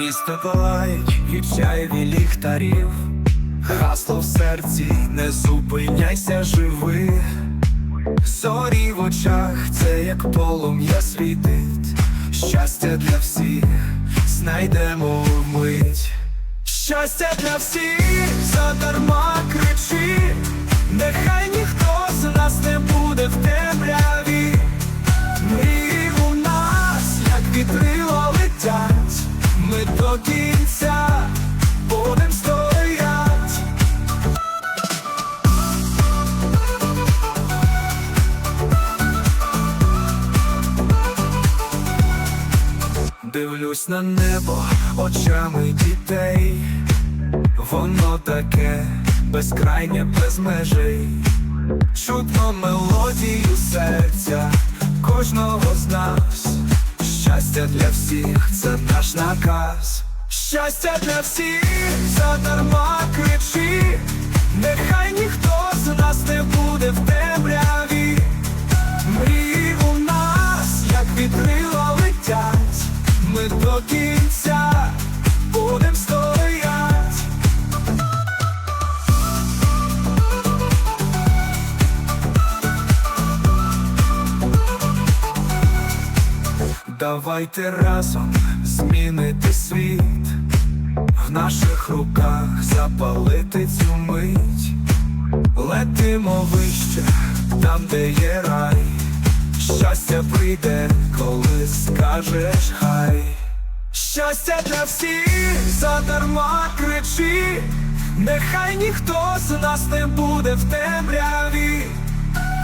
Місто палають від чаєві ліхтарів, Гасло в серці, не зупиняйся, живи. Зорі в очах, це як полум'я світить, щастя для всіх, знайдемо вмить. Щастя для всіх, задарма кричи, нехай ніхто з нас не до будем стоять. Дивлюсь на небо очами дітей, воно таке безкрайнє без межей, чутно мелодію серця кожного з нас. Щастя для всіх, це наш наказ. Щастя для всіх, задарма кричи, нехай ніхто з нас не буде в темряві. Мрії у нас, як вітрила летять, ми до кінця Давайте разом змінити світ, в наших руках запалити цю мить, летимо вище, там, де є рай, щастя прийде, коли скажеш хай. Щастя для всіх, задарма кричи, нехай ніхто з нас не буде в темряві.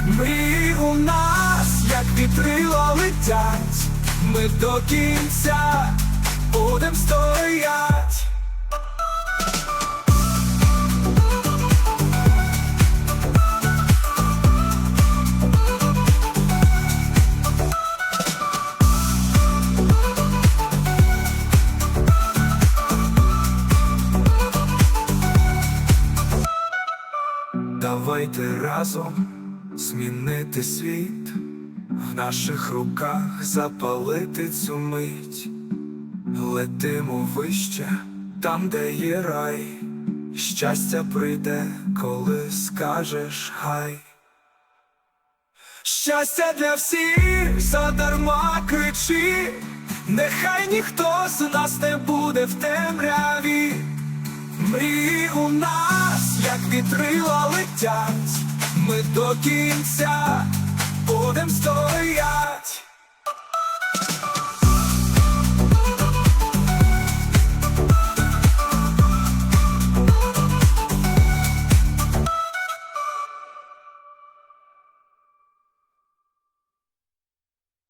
Мрії у нас, як вітрила летять, ми до кінця будем стоять. Давайте разом змінити світ, в наших руках запалити цю мить, летимо вище, там, де є рай, щастя прийде, коли скажеш хай. Щастя для всіх, задарма кричи, нехай ніхто з нас не буде в темряві. Мрії у нас, як вітрила летять, ми до кінця будем стоять.